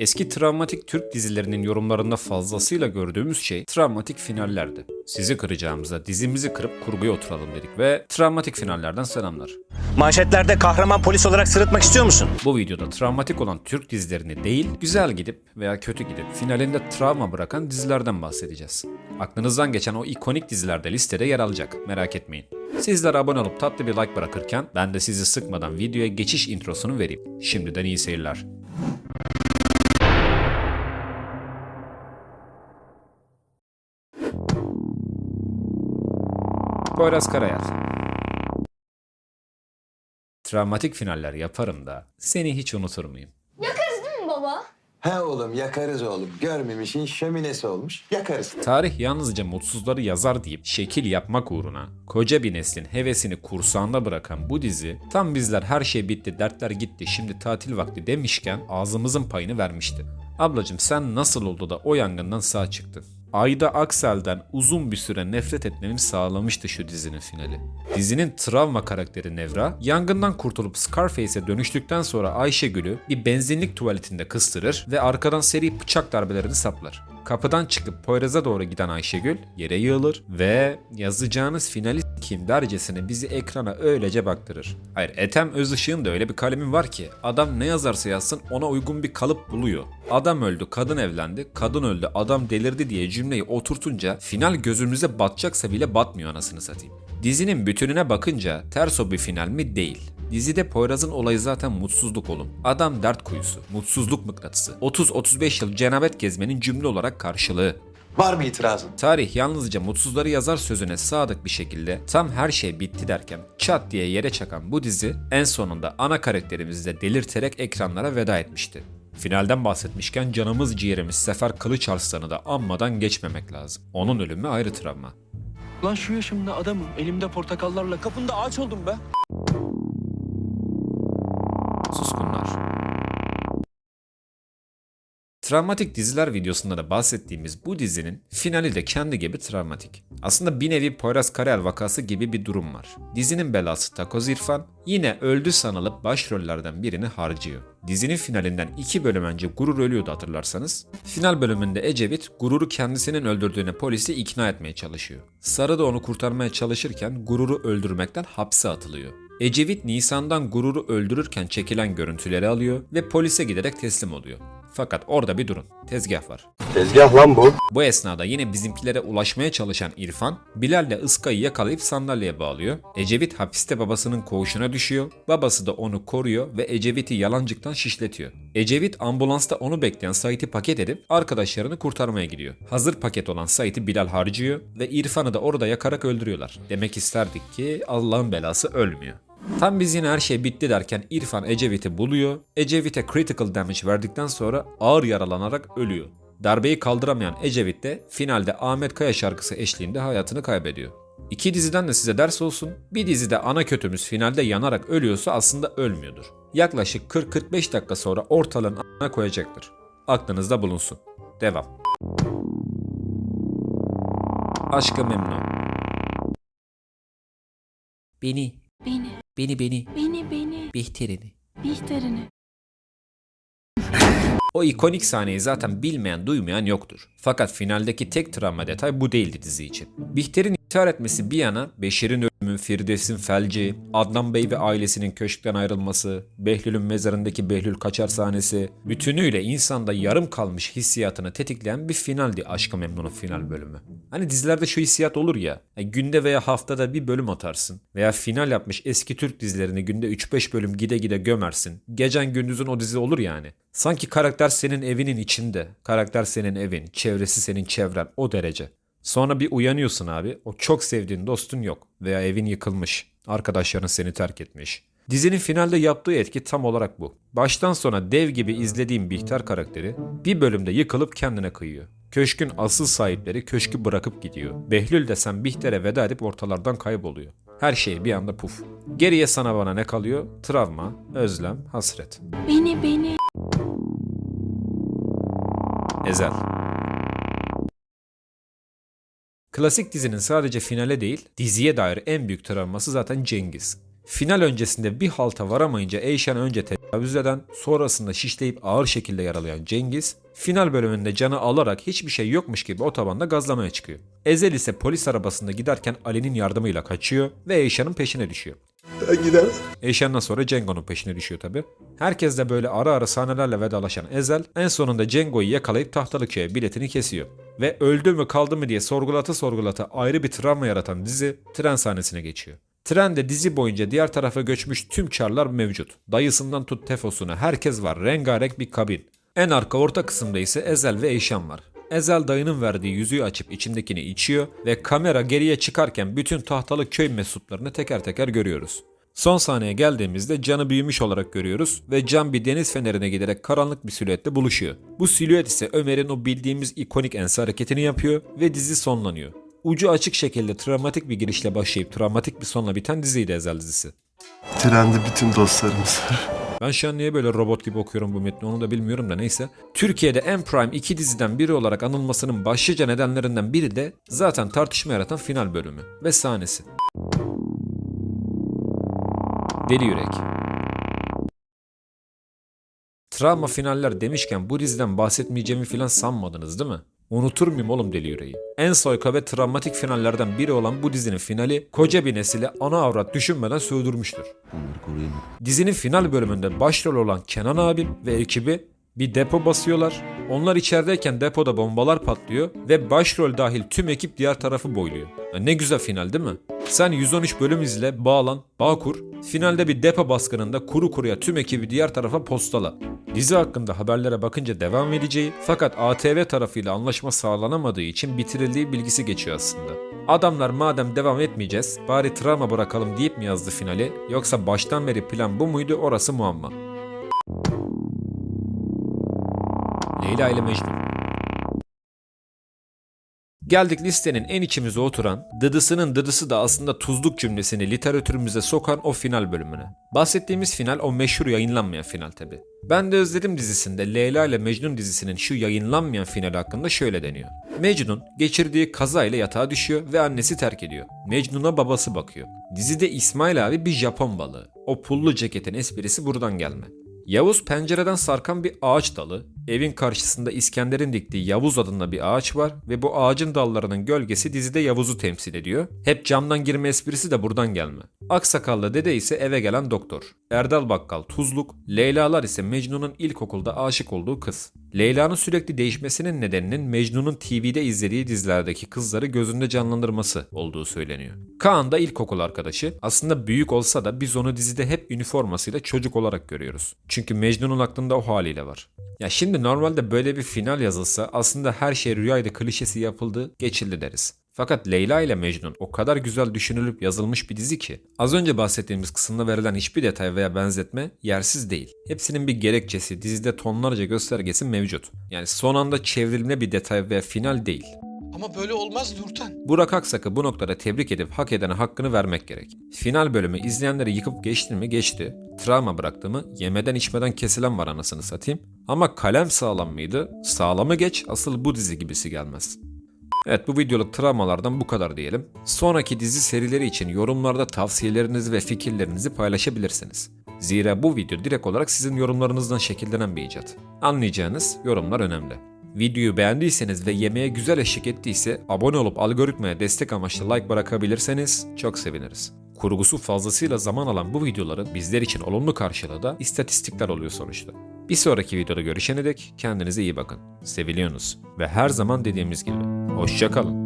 Eski travmatik Türk dizilerinin yorumlarında fazlasıyla gördüğümüz şey travmatik finallerdi. Sizi kıracağımıza dizimizi kırıp kurguya oturalım dedik ve travmatik finallerden selamlar. Manşetlerde kahraman polis olarak sırıtmak istiyor musun? Bu videoda travmatik olan Türk dizilerini değil, güzel gidip veya kötü gidip finalinde travma bırakan dizilerden bahsedeceğiz. Aklınızdan geçen o ikonik dizilerde listede yer alacak, merak etmeyin. Sizler abone olup tatlı bir like bırakırken ben de sizi sıkmadan videoya geçiş introsunu vereyim. Şimdiden iyi seyirler. Poyraz Karayel Travmatik finaller yaparım da seni hiç unutur muyum? Yakarız değil mi baba? He oğlum yakarız oğlum. Görmemişin şöminesi olmuş. Yakarız. Tarih yalnızca mutsuzları yazar deyip şekil yapmak uğruna koca bir neslin hevesini kursağında bırakan bu dizi tam bizler her şey bitti dertler gitti şimdi tatil vakti demişken ağzımızın payını vermişti. Ablacım sen nasıl oldu da o yangından sağ çıktın? Ayda Aksel'den uzun bir süre nefret etmemi sağlamıştı şu dizinin finali. Dizinin travma karakteri Nevra, yangından kurtulup Scarface'e dönüştükten sonra Ayşegül'ü bir benzinlik tuvaletinde kıstırır ve arkadan seri bıçak darbelerini saplar. Kapıdan çıkıp Poyraz'a doğru giden Ayşegül yere yığılır ve yazacağınız finali kim dercesine bizi ekrana öylece baktırır. Hayır Ethem Özışık'ın da öyle bir kalemi var ki adam ne yazarsa yazsın ona uygun bir kalıp buluyor. Adam öldü, kadın evlendi, kadın öldü, adam delirdi diye cümleyi oturtunca final gözümüze batacaksa bile batmıyor anasını satayım. Dizinin bütününe bakınca ters o bir final mi? Değil. Dizide Poyraz'ın olayı zaten mutsuzluk oğlum. Adam dert kuyusu, mutsuzluk mıknatısı. 30-35 yıl cenabet gezmenin cümle olarak karşılığı. Var mı itirazın? Tarih yalnızca mutsuzları yazar sözüne sadık bir şekilde tam her şey bitti derken çat diye yere çakan bu dizi en sonunda ana karakterimizi de delirterek ekranlara veda etmişti. Finalden bahsetmişken canımız ciğerimiz Sefer Kılıçarslan'ı da anmadan geçmemek lazım. Onun ölümü ayrı travma. Lan şu yaşımda adamım. Elimde portakallarla kapında ağaç oldum be. Travmatik diziler videosunda da bahsettiğimiz bu dizinin finali de kendi gibi travmatik. Aslında bir nevi Poyraz Karayel vakası gibi bir durum var. Dizinin belası Takoz İrfan yine öldü sanılıp başrollerden birini harcıyor. Dizinin finalinden iki bölüm önce Gurur ölüyordu hatırlarsanız. Final bölümünde Ecevit Gurur'u kendisinin öldürdüğüne polisi ikna etmeye çalışıyor. Sarı da onu kurtarmaya çalışırken Gurur'u öldürmekten hapse atılıyor. Ecevit Nisan'dan Gurur'u öldürürken çekilen görüntüleri alıyor ve polise giderek teslim oluyor. Fakat orada bir durun. Tezgah var. Tezgah lan bu. Bu esnada yine bizimkilere ulaşmaya çalışan İrfan, Bilal'le Iska'yı yakalayıp sandalyeye bağlıyor. Ecevit hapiste babasının koğuşuna düşüyor. Babası da onu koruyor ve Ecevit'i yalancıktan şişletiyor. Ecevit ambulansta onu bekleyen Sait'i paket edip arkadaşlarını kurtarmaya gidiyor. Hazır paket olan Sait'i Bilal harcıyor ve İrfan'ı da orada yakarak öldürüyorlar. Demek isterdik ki Allah'ın belası ölmüyor. Tam biz yine her şey bitti derken İrfan Ecevit'i buluyor. Ecevit'e critical damage verdikten sonra ağır yaralanarak ölüyor. Darbeyi kaldıramayan Ecevit de finalde Ahmet Kaya şarkısı eşliğinde hayatını kaybediyor. İki diziden de size ders olsun. Bir dizide ana kötümüz finalde yanarak ölüyorsa aslında ölmüyordur. Yaklaşık 40-45 dakika sonra ortalığın ana koyacaktır. Aklınızda bulunsun. Devam. Aşkı memnun. Beni, Beni, beni, beni, beni, beni, Bihter'ini. Bihter'ini. O ikonik sahneyi zaten bilmeyen duymayan yoktur. Fakat finaldeki tek travma detay bu değildi dizi için. Bihter'in intihar etmesi bir yana Beşir'in Firdevs'in felci, Adnan Bey ve ailesinin köşkten ayrılması, Behlül'ün mezarındaki Behlül kaçar sahnesi, bütünüyle insanda yarım kalmış hissiyatını tetikleyen bir finaldi Aşkı Memnun'un final bölümü. Hani dizilerde şu hissiyat olur ya, e, günde veya haftada bir bölüm atarsın veya final yapmış eski Türk dizilerini günde 3-5 bölüm gide gide gömersin. Gecen gündüzün o dizi olur yani. Sanki karakter senin evinin içinde, karakter senin evin, çevresi senin çevren o derece. Sonra bir uyanıyorsun abi. O çok sevdiğin dostun yok. Veya evin yıkılmış. Arkadaşların seni terk etmiş. Dizinin finalde yaptığı etki tam olarak bu. Baştan sona dev gibi izlediğim Bihter karakteri bir bölümde yıkılıp kendine kıyıyor. Köşkün asıl sahipleri köşkü bırakıp gidiyor. Behlül desen Bihter'e veda edip ortalardan kayboluyor. Her şey bir anda puf. Geriye sana bana ne kalıyor? Travma, özlem, hasret. Beni, beni. Ezel. Klasik dizinin sadece finale değil, diziye dair en büyük travması zaten Cengiz. Final öncesinde bir halta varamayınca Eyşan önce te- tecavüz eden, sonrasında şişleyip ağır şekilde yaralayan Cengiz, final bölümünde canı alarak hiçbir şey yokmuş gibi otobanda gazlamaya çıkıyor. Ezel ise polis arabasında giderken Ali'nin yardımıyla kaçıyor ve Eyşan'ın peşine düşüyor. Ben gidemem. Eyşan'dan sonra Cengo'nun peşine düşüyor tabi. Herkes de böyle ara ara sahnelerle vedalaşan Ezel en sonunda Cengo'yu yakalayıp Tahtalıköy'e biletini kesiyor. Ve öldü mü kaldı mı diye sorgulata sorgulata ayrı bir travma yaratan dizi tren sahnesine geçiyor. Trende dizi boyunca diğer tarafa göçmüş tüm çarlar mevcut. Dayısından tut tefosuna herkes var rengarenk bir kabin. En arka orta kısımda ise Ezel ve Eyşan var. Ezel dayının verdiği yüzüğü açıp içindekini içiyor ve kamera geriye çıkarken bütün tahtalı köy mensuplarını teker teker görüyoruz. Son sahneye geldiğimizde canı büyümüş olarak görüyoruz ve Can bir deniz fenerine giderek karanlık bir silüette buluşuyor. Bu silüet ise Ömer'in o bildiğimiz ikonik ense hareketini yapıyor ve dizi sonlanıyor. Ucu açık şekilde travmatik bir girişle başlayıp travmatik bir sonla biten diziydi Ezel dizisi. Trende bütün dostlarımız var. Ben şu an niye böyle robot gibi okuyorum bu metni onu da bilmiyorum da neyse. Türkiye'de en prime iki diziden biri olarak anılmasının başlıca nedenlerinden biri de zaten tartışma yaratan final bölümü ve sahnesi. Deli Yürek. Travma finaller demişken bu diziden bahsetmeyeceğimi filan sanmadınız değil mi? Unutur muyum oğlum Deli Yüreği? En soyka ve travmatik finallerden biri olan bu dizinin finali koca bir nesili ana avrat düşünmeden sövdürmüştür. Dizinin final bölümünde başrol olan Kenan abim ve ekibi bir depo basıyorlar. Onlar içerideyken depoda bombalar patlıyor ve başrol dahil tüm ekip diğer tarafı boyluyor. Ya ne güzel final değil mi? Sen 113 bölüm izle, bağlan, bağ kur. Finalde bir depo baskınında kuru kuruya tüm ekibi diğer tarafa postala. Dizi hakkında haberlere bakınca devam edeceği fakat ATV tarafıyla anlaşma sağlanamadığı için bitirildiği bilgisi geçiyor aslında. Adamlar madem devam etmeyeceğiz bari travma bırakalım deyip mi yazdı finali yoksa baştan beri plan bu muydu orası muamma. Leyla ile Mecnun Geldik listenin en içimize oturan, dıdısının dıdısı da aslında tuzluk cümlesini literatürümüze sokan o final bölümüne. Bahsettiğimiz final o meşhur yayınlanmayan final tabi. Ben de Özledim dizisinde Leyla ile Mecnun dizisinin şu yayınlanmayan finali hakkında şöyle deniyor. Mecnun geçirdiği kaza ile yatağa düşüyor ve annesi terk ediyor. Mecnun'a babası bakıyor. Dizide İsmail abi bir Japon balığı. O pullu ceketin esprisi buradan gelme. Yavuz pencereden sarkan bir ağaç dalı, evin karşısında İskender'in diktiği Yavuz adında bir ağaç var ve bu ağacın dallarının gölgesi dizide Yavuz'u temsil ediyor. Hep camdan girme esprisi de buradan gelme. Aksakallı dede ise eve gelen doktor. Erdal Bakkal Tuzluk, Leyla'lar ise Mecnun'un ilkokulda aşık olduğu kız. Leyla'nın sürekli değişmesinin nedeninin Mecnun'un TV'de izlediği dizilerdeki kızları gözünde canlandırması olduğu söyleniyor. Kaan da ilkokul arkadaşı. Aslında büyük olsa da biz onu dizide hep üniformasıyla çocuk olarak görüyoruz. Çünkü Mecnun'un aklında o haliyle var. Ya şimdi normalde böyle bir final yazılsa aslında her şey rüyaydı klişesi yapıldı, geçildi deriz. Fakat Leyla ile Mecnun o kadar güzel düşünülüp yazılmış bir dizi ki az önce bahsettiğimiz kısımda verilen hiçbir detay veya benzetme yersiz değil. Hepsinin bir gerekçesi, dizide tonlarca göstergesi mevcut. Yani son anda çevrilme bir detay veya final değil. Ama böyle olmaz Nurten. Burak Aksak'ı bu noktada tebrik edip hak edene hakkını vermek gerek. Final bölümü izleyenleri yıkıp geçti mi geçti. Travma bıraktı mı yemeden içmeden kesilen var anasını satayım. Ama kalem sağlam mıydı? Sağlamı geç asıl bu dizi gibisi gelmez. Evet bu videoluk travmalardan bu kadar diyelim. Sonraki dizi serileri için yorumlarda tavsiyelerinizi ve fikirlerinizi paylaşabilirsiniz. Zira bu video direkt olarak sizin yorumlarınızdan şekillenen bir icat. Anlayacağınız yorumlar önemli. Videoyu beğendiyseniz ve yemeğe güzel eşlik ettiyse abone olup algoritmaya destek amaçlı like bırakabilirseniz çok seviniriz. Kurgusu fazlasıyla zaman alan bu videoların bizler için olumlu karşılığı da istatistikler oluyor sonuçta. Bir sonraki videoda görüşene dek kendinize iyi bakın. Seviliyorsunuz ve her zaman dediğimiz gibi hoşçakalın.